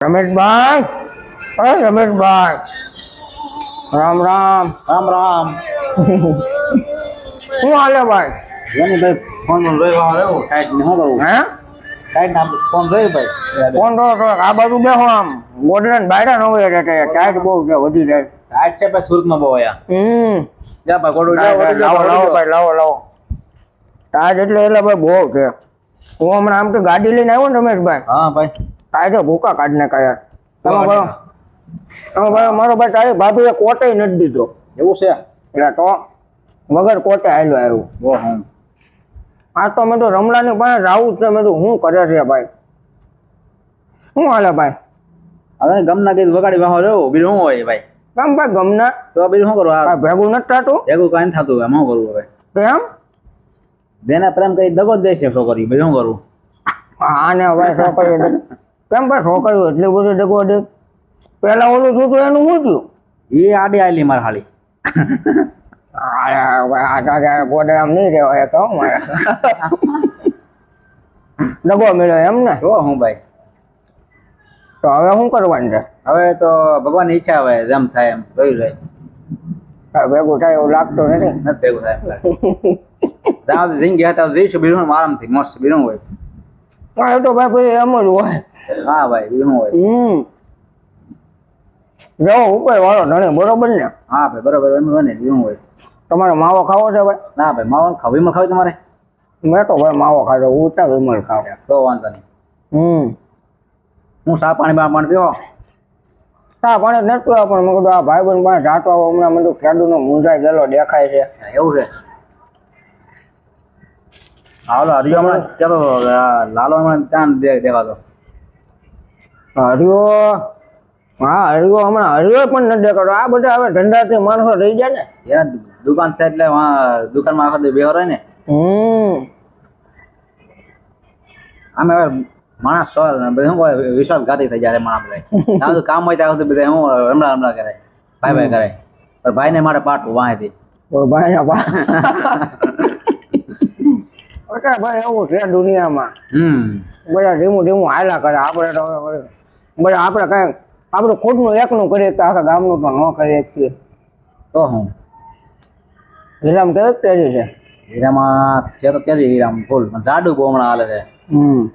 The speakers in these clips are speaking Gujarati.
રમેશભાઈ રમેશભાઈ રામ રામ. રામ રામ. શું હાલે ભાઈ? જોની ભાઈ ફોનમાં રહ્યો રહ્યો ટાઈટ ને શું કરું હે ટાઈટ ના ફોન જોઈ ભાઈ. ફોન તો તો આ બાજુ બેહો આમ. ગોડરન બાયરા ન હોય એટલે ટાઈટ બહુ છે વધી જાય. ટાઈટ છે ભાઈ સુરતમાં બહુ આયા હમ. જા ભાઈ ગોડો લાવો લાવો લાવો ભાઈ લાવો લાવો. ટાઈટ એટલે એટલે ભાઈ બહુ છે. હું હમણાં આમ તો ગાડી લઈને આવ્યો ને રમેશભાઈ. હા ભાઈ. ટાઈટ ભૂકા કાઢ. નાખા યાર તમે ભાઈ તમે ભાઈ મારો ભાઈ તારી ભાભીએ કોટે નથી દીધો. એવું છે? એટલે તો વગર કોટે આવેલો આવ્યું. હું આ તો મેં તો રમલાની પાસે રાવું છે. મેં તો શું કરે છે ભાઈ? શું હાલે ભાઈ? હવે ગમના ગીત વગાડી વાહો રહ્યો? બીજું શું હોય ભાઈ? કેમ ભાઈ ગમના? તો બીજું શું કરું? ભેગું નથી થતું? ભેગું કાંઈ થતું. એમ શું કરું હવે? કેમ? જેને પ્રેમ કરી દગો જ દે છે છોકરી. બીજું શું કરું? આને છોકરીઓ દે- કેમ ભાઈ છોકરીઓ એટલી બધું ડગો ડગ પેલા ઓલું શું હતું એનું શું થયું? એ આડે આલી મારા હાલી. ગોડરામ નહીં રહેવાય તો મારે ડગો મળ્યો એમ ને? જો હું ભાઈ. તો હવે શું કરવાનું છે? હવે તો ભગવાનની ઈચ્છા હવે જેમ થાય એમ જોઈ લે ભેગું થાય એવું લાગતું નથી. નથી ભેગું થાય જ્યાં જિંદગી હતા જઈશું શું આરામથી મસ્ત બીજું હોય. તો ભાઈ એમ જ હોય. હા ભાઈ શું હોય. હમ. જો ઉપર વાળો ધણી બરોબર ને? હા ભાઈ બરોબર એમ બને ને હોય. તમારે માવો ખાવો છે ભાઈ? ના ભાઈ માવો ખાવી માં ખાવી તમારે? મેં તો ભાઈ માવો ખાધો તો વિમલ ખાવ. તો વાંધો નહીં. હમ. હું સા પાણી બા પાણી પીવો? ચા પાણી નથી પીવા પણ મેં કીધું આ ભાઈ બંધ પાસે જાતો આવો હમણાં મને ખેડૂનો મૂંઝાઈ ગયેલો દેખાય છે. એવું છે? હાલો હરિયો હમણાં કેતો લાલો હમણાં ત્યાં દેખાતો. હરિયો હા હરિયો હમણાં હરિયો પણ ન દેખાડો. આ બધા હવે ધંધાથી માણસો રહી જાય ને. યાર દુકાન છે એટલે દુકાન દુકાનમાં આખો દી બેહો રહે ને. હમ. આમે હવે માણસ સો બધું શું કહે વિશ્વાસઘાતી થઈ જાય માણસ બધા. આ કામ હોય ત્યાં સુધી બધા હું રમડા રમડા કરે. ભાઈ ભાઈ કરે. પણ ભાઈને મારે પાટવું વાંહેથી ભાઈ ભાઈ એવું છે દુનિયામાં. હમ. બધા ધીમું ધીમું હાલા કરે. આપણે તો બધા આપણે કાંઈ આપણું ખોટનું એકનું કરીએ તો આખા ગામનું તો ન કરીએ શકીએ તો હું? હિરામ કેવી તેજી છે? હીરામાં છે તો ત્યારે હીરામ ફૂલ પણ જાડું બહુ હમણાં હાલે છે.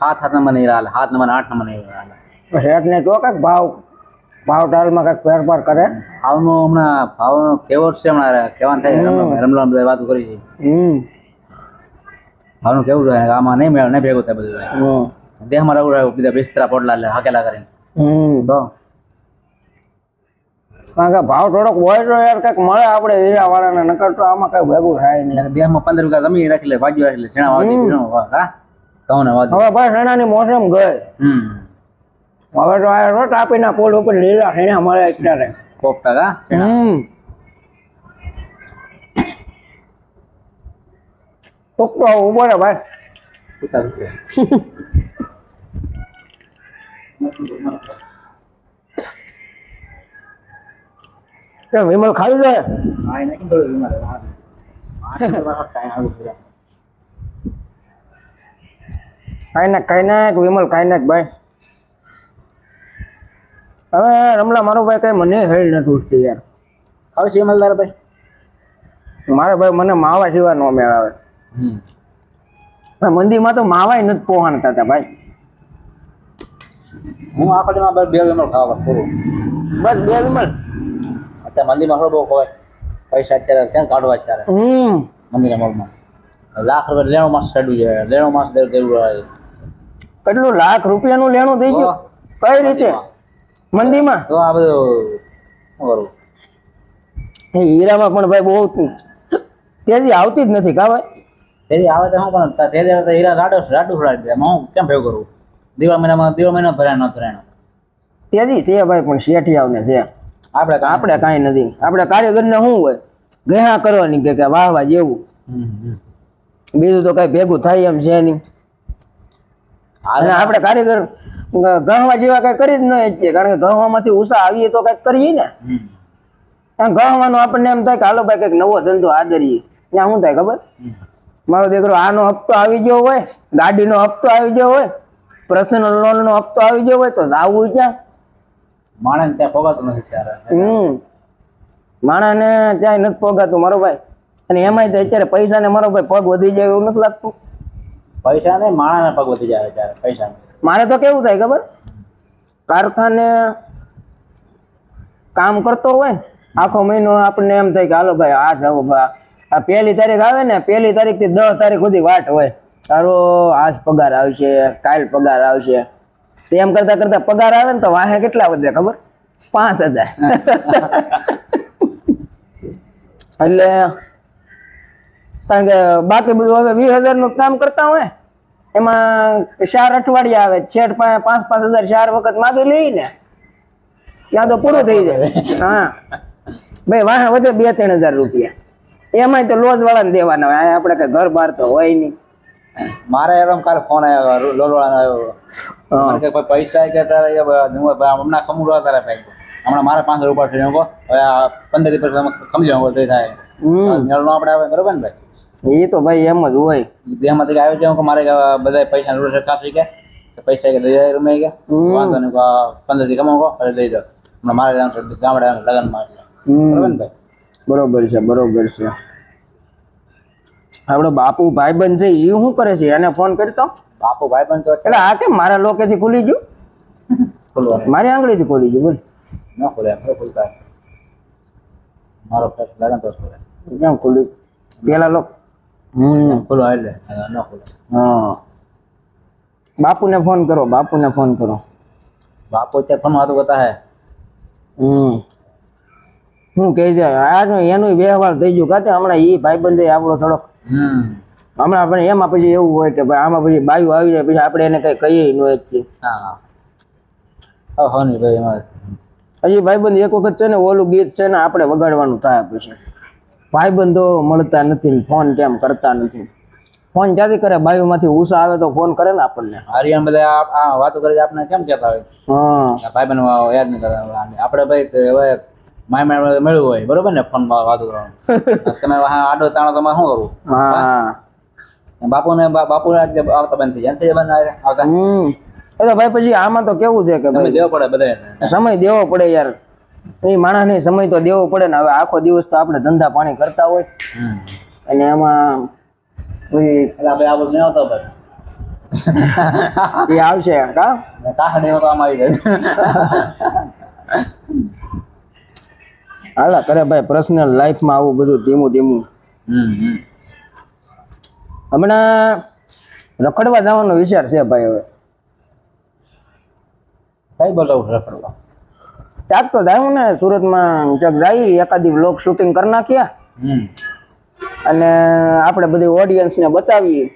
હાથ સાત સાત નંબર હીરા હાલે સાત નંબર આઠ નંબર હીરા હાલે. શેઠને તો કાંઈક ભાવ ભાવ ટાલમાં કાંઈક ફેરફાર કરે. ભાવનો હમણાં ભાવનો કેવો છે હમણાં કેવાન થાય રમલા બધા વાતો કરી છે. ભાવનું કેવું રહે આમાં નહીં મેળ નહીં ભેગું થાય બધું. હમ. દેહમાં રહું રહ્યું બીજા બિસ્તરા પોટલા લે હાકેલા કરીને. હમ તો. કારણ કે ભાવ થોડોક હોય તો યાર કંઈક મળે આપણે હીરા વાળાને નકર તો આમાં કઈ ભેગું થાય નહીં. બે માં પંદર રૂપિયા જમીન રાખી લે ભાજી રાખી લે શેણા બીજું વાવ, હા? કહું હવે ભાઈ શેણાની મોસમ ગઈ. હમ. હવે તો આ રોટ આપીના પોલ ઉપર લીલા શેણા મળે અત્યારે. પોપટા કા હમ. ટૂંકતો ઊભો રે ભાઈ. કેમ વિમલ ખાવી જાય હા એ નાખી થોડું વીમા લેવા. આઠ નંબર વાળો ટાઈમ આવ્યો છે. ખાઈ નાખ ખાઈ નાખ વિમલ કઈ નાખ ભાઈ. હવે રમલા મારો ભાઈ કઈ મને હેલ નથી ઉઠતી યાર. ખાવ છે મલદાર ભાઈ? મારે ભાઈ મને માવા સિવાય નો મેળ આવે મંદિરમાં તો માવાય નથી પોહાણતા હતા ભાઈ. હું આખો દી બે વીમા ખાવા પૂરું. બસ બે વિમલ અત્યારે મંદિરમાં થોડું બહુ ખવાય. પૈસા અત્યારે ક્યાં કાઢવા અત્યારે? મંદિર મોલમાં. લાખ રૂપિયા લેણો માસ ચડવી જાય લેણો માસ દેવું કેટલું? લાખ રૂપિયાનું લેણું થઈ ગયું? કઈ રીતે? મંદિરમાં. તો આ બધું શું કરું? એ હીરામાં પણ ભાઈ બહુ તેજી આવતી જ નથી કા ભાઈ? તેજી આવે તો હું પણ તેજી આવે તો હીરા રાડો રાડું છોડાવી દે. હું કેમ ભેગું કરું દિવાળ મહિનામાં દિવાળ મહિના ભરાય ન ભરાય તેજી છે ભાઈ પણ શેઠિયાવને છે. આપણે આપણે કાંઈ નથી. આપણે કાર્યકરને શું હોય? ગયા કરવાની કે વાહ વાહ જેવું. બીજું તો કઈ ભેગું થાય એમ છે નહીં. અને આપણે કારીગર ગણવા ગહવા જેવા કઈ કરી જ ન શકીએ કારણ કે ગહવામાંથી ઉષા આવીએ તો કંઈક કરીએ ને. ગણવાનું આપણને એમ થાય કે હાલો ભાઈ કંઈક નવો ધંધો આદરીએ. ત્યાં શું થાય ખબર? મારો દીકરો આનો હપ્તો આવી ગયો હોય ગાડીનો હપ્તો આવી ગયો હોય પર્સનલ લોનનો હપ્તો આવી ગયો હોય તો આવું ક્યાં? માણસ ત્યાં પોગાતું નથી ત્યારે. હમ. માણસને ત્યાં નથી પોગાતું મારો ભાઈ. અને એમાંય તો અત્યારે પૈસા ને મારો ભાઈ પગ વધી જાય એવું નથી લાગતું. પૈસા નહીં માણસના પગ વધી જાય ત્યારે પૈસા મારે તો કેવું થાય ખબર? કારખાને કામ કરતો હોય આખો મહિનો આપણને એમ થાય કે હાલો ભાઈ આ જાવ ભાઈ આ પહેલી તારીખ આવે ને પહેલી તારીખથી દસ તારીખ સુધી વાટ હોય. તારો આજ પગાર આવશે, કાલ પગાર આવશે. એમ કરતા કરતા પગાર આવે ને તો વાહે કેટલા વધે ખબર? પાંચ હજાર. એટલે કારણ કે બાકી બધું હવે વીસ હજારનું કામ કરતા હોય, એમાં ચાર અઠવાડિયા આવે, છેઠ પાંચ પાંચ હજાર ચાર વખત માગી લઈ ને. ત્યાં તો પૂરું થઈ જાય. હા. ભાઈ, વાહ વધે બે, ત્રણ હજાર રૂપિયા. એમાંય તો લોજ વાળાને દેવાના હોય. આપણે કઈ ઘર બાર તો હોય નહીં. મારે એમ કાલે ફોન આવ્યો લોલવાળાનો આવ્યો. કે ભાઈ પૈસા કે તારે ખમું ભાઈ તારા ભાઈ. હમણાં હમણાં મારે પાંચસો રૂપિયા થઈ ગયો હવે પંદર દિવસ તમે ખમી જાવ તે થાય. હમ. આપણે આવે બરોબર ને ભાઈ? એ તો ભાઈ એમ જ હોય. એમાંથી આવ્યો છે કે મારે બધા પૈસા રૂપિયા ખાસી કે? પૈસા કે દઈ જાય રૂમે કે? વાંધો નહીં પંદરથી કમાવો અરે દઈ દો હમણાં મારે ગામડે લગ્નમાં બરોબર ને ભાઈ? બરોબર છે બરોબર છે. આપણો બાપુ ભાઈબંધ છે એ શું કરે છે? એને ફોન કરતો બાપુ ભાઈ પણ તો એટલે આ કેમ મારા લોકેથી ખુલી ગયું? ખુલવાનું મારી આંગળીથી ખુલી ગયું બોલ. ન ખુલે એમ ન ખુલતા મારો ફેસ લગન તો ખુલે. કેમ ખુલી? પેલા લોક હમ. ખુલો એટલે ન ખુલે. હા. બાપુને ફોન કરો બાપુને ફોન કરો. બાપુ અત્યારે ફોન વાતો કરતા હે હમ. શું કહે છે? આ જો એનું વ્યવહાર થઈ ગયું કાતે હમણાં એ ભાઈબંધે આપણો થોડોક હમ. હમણાં આપણે એમાં પછી એવું હોય કે ભાઈ આમાં પછી બાયું આવી જાય પછી આપણે એને કઈ કહીએ ન હોય હા. હા હા હજી ભાઈબંધ એક વખત છે ને ઓલું ગીત છે ને આપણે વગાડવાનું થાય પછી. ભાઈબંધો મળતા નથી ફોન કેમ કરતા નથી. ફોન ક્યાંથી કરે? બાયુમાંથી ઉષા આવે તો ફોન કરે ને આપણને. હરિયાણ બધા આ- વાતો કરે આપણે કેમ કહેતા હોય? હા. ભાઈ બહેન યાદ નહીં કરે. આપણે ભાઈ હવે માય માય મેળવું હોય બરોબર ને? ફોનમાં વાતો કરવાનું. તમે આડો તાણો તમારે શું કરવું હા બાપુને બાપુ આવતા બંધ થઈ જાય. આવતા? એ તો ભાઈ પછી આમાં તો કેવું છે કે ભાઈ દેવો પડે બધા સમય દેવો પડે યાર. એ માણસને સમય તો દેવો પડે ને હવે આખો દિવસ તો આપણે ધંધા પાણી કરતા હોય. અને એમાં આપણે આ બધું આવતો ભાઈ. એ આવશે કા એવો તો આમ આવી જાય. હાલા કરે ભાઈ પર્સનલ લાઈફમાં આવું બધું ધીમું ધીમું હમ હમ હમણાં રખડવા જવાનો વિચાર છે ભાઈ હવે કઈ બોલાવું રખડવા ચાક તો જાય ને સુરતમાં ક્યાંક જઈ એકાદી વ્લોગ શૂટિંગ કરી નાખ્યા અને આપણે બધી ઓડિયન્સને બતાવીએ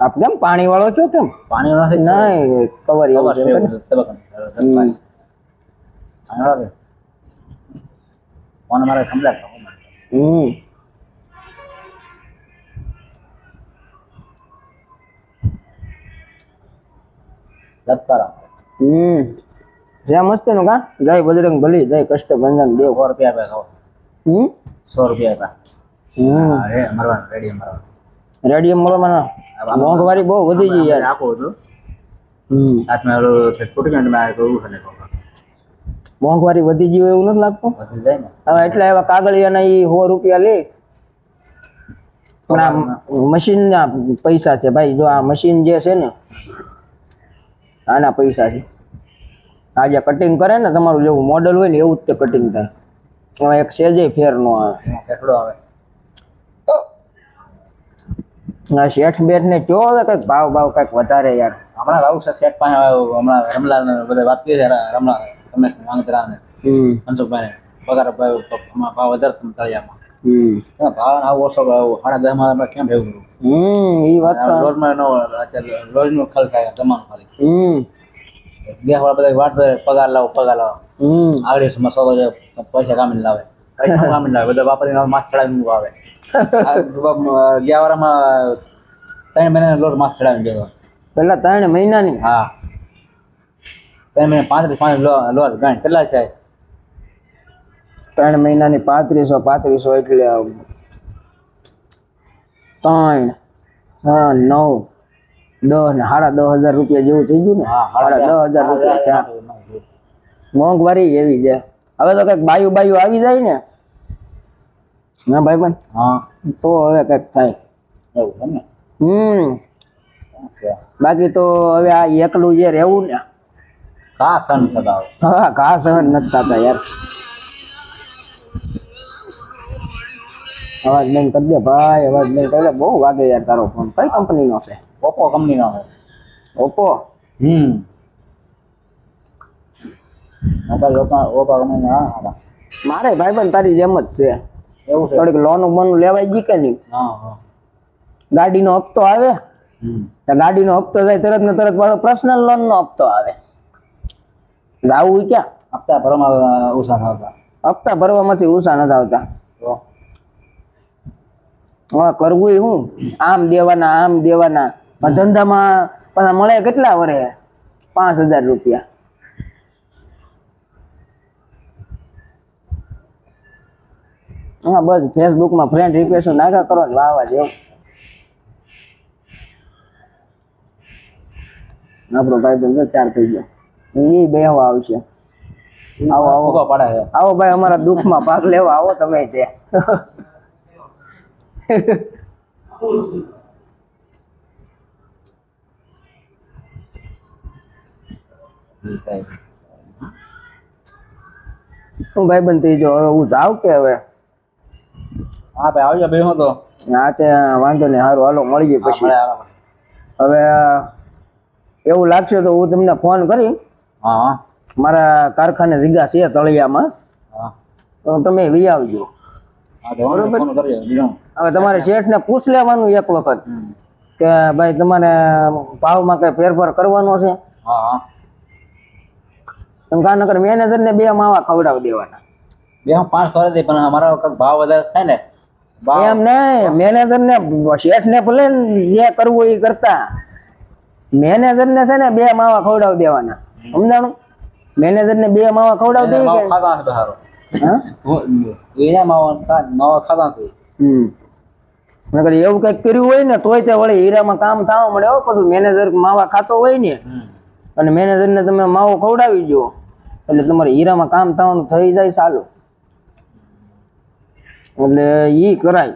આપ કેમ પાણી વાળો છો કેમ પાણી નથી નહીં કવર એવું છે છે ખબર? તબક્કા હમ. પાણી વાળો ફોન મારે હમ. હમ. જય મસ્તી નું કા? જય બજરંગ ભલી જય કષ્ટભંજન દેવ સો રૂપિયા આપ્યા હમ? સો રૂપિયા હમ. આપ્યા હા, રે મરવાનું રેડિયમ મરવાનું. રેડિયમ મળવાના મોંઘવારી બહુ વધી ગઈ યાર. આખો હતો. હમ. હાથમાં તૂટી ગયું મેં કહ્યું. મોંઘવારી વધી ગયું એવું નથી લાગતું? હવે એટલે એવા કાગળિયાના ઈ સો રૂપિયા લે. પણ આ મશીનના પૈસા છે ભાઈ જો આ મશીન જે છે ને આના પૈસા છે. આ જે કટિંગ કરે ને તમારું જેવું મોડલ હોય ને એવું જ તે કટિંગ થાય. એમાં એક સેજે ફેર નો આવે કેટલો આવે. આ શેઠ બેઠ ને કયો હવે કંઈક ભાવ ભાવ કંઈક વધારે યાર. હમણાં રાહુલ શેઠ પાસે હમણાં રમલા બધા વાત કરી છે ર- રમલાલ રમેશ માંગધરા ને મનસુખભાઈ પગાર ભાવ ભાવ તળિયામાં. આવો ઓછો સાડા દસમાં કેમ ભેગું હમ વાત નો થાય ખાલી. વાળા બધા વાટ પગાર લાવો પગાર લાવો. હમ. માં કરે પૈસા કામીને લાવે. પૈસા કામીને લાવે. બધા વાપરીને માસ ચડાવીને આવે. ગયા વાળામાં ત્રણ મહિના લોટ માસ ચડાવીને ગયો પેલા ત્રણ મહિનાની? હા. ત્રણ મહિના પાંત્રીસ પાંચ લોટ ગણ કેટલા છે ત્રણ મહિનાની પાંત્રીસો પાંત્રીસો એટલે ત્રણ હા નવ દસ ને સાડા દસ હજાર રૂપિયા જેવું થઈ ગયું ને? સાડા દસ. હજાર રૂપિયા છે મોંઘવારી એવી છે. હવે તો કંઈક બાયુ બાયુ આવી જાય ને? ના ભાઈ પણ? હા. તો હવે કંઈક થાય. એવું હમ. બાકી તો હવે આ એકલું જે રહેવું ને કા સહન થતા હા કા સહન નથી થતા યાર. અવાજ બંધ કરી દે ભાઈ અવાજ બંધ કરી દે. બહુ વાગે યાર તારો ફોન કઈ કંપનીનો છે? ઓપ્પો કંપનીનો છે. ઓપ્પો હમ. મારે ભાઈ પણ તારી જેમ જ છે. એવું છે? થોડીક લોન બોનું લેવાય ગઈ કે નહીં? હા હા. ગાડીનો હપ્તો આવે? ગાડીનો હપ્તો થાય તરત ને તરત પાછો પર્સનલ લોન નો હપ્તો આવે. જાવું ક્યાં? હપ્તા ભરવામાં ઉષા થતા હપ્તા ભરવામાંથી ઉષા નથી આવતા. હવે કરવું શું આમ દેવાના આમ દેવાના. પણ ધંધામાં પણ મળે કેટલા વરે? પાંચ હજાર રૂપિયા. હા બસ ફેસબુકમાં ફ્રેન્ડ રિક્વેસ્ટ નાખા કરો ને વાવા જેવું. આપણો ભાઈ બંધ ચાર થઈ ગયો. એ બેહવા આવશે. આવો આવો. પડે આવો ભાઈ અમારા દુઃખમાં ભાગ લેવા આવો તમે તે હું ભાઈ બંધ થઈ જો હવે હું જાઉં કે હવે? હા ભાઈ આવજો બે હું તો. હા તે વાંધો નહીં સારું હાલો મળી જાય પછી હવે એવું લાગશે તો હું તમને ફોન કરી. હા. મારા કારખાને જગ્યા છે તળિયામાં. તો તમે વી આવજો. હવે તમારે શેઠને પૂછ લેવાનું એક વખત કે ભાઈ તમારે ભાવમાં કઈ ફેરફાર કરવાનો છે? હા મેનેજર ને બે માવા ખવડાવી દેવાના. બે પાંચ ખવડાવી દે પણ અમારા ભાવ વધારે થાય ને એમ ને મેનેજર ને શેઠ ને જે કરવું એ કરતા. મેનેજર ને છે ને બે માવા ખવડાવી દેવાના. સમજાણું? મેનેજરને બે માવા ખવડાવી એને દઈએ માવો કે? ખાતા નથી હારો એના માવા માવો ખાતા હમ. નકર એવું કંઈક કર્યું હોય ને તોય તે વળી હીરામાં કામ થવા મળે હો પછી મેનેજર માવા ખાતો હોય ને અને અને મેનેજરને તમે માવો ખવડાવી દો. એટલે તમારે હીરામાં કામ થવાનું થઈ જાય સારું એટલે ઈ કરાય.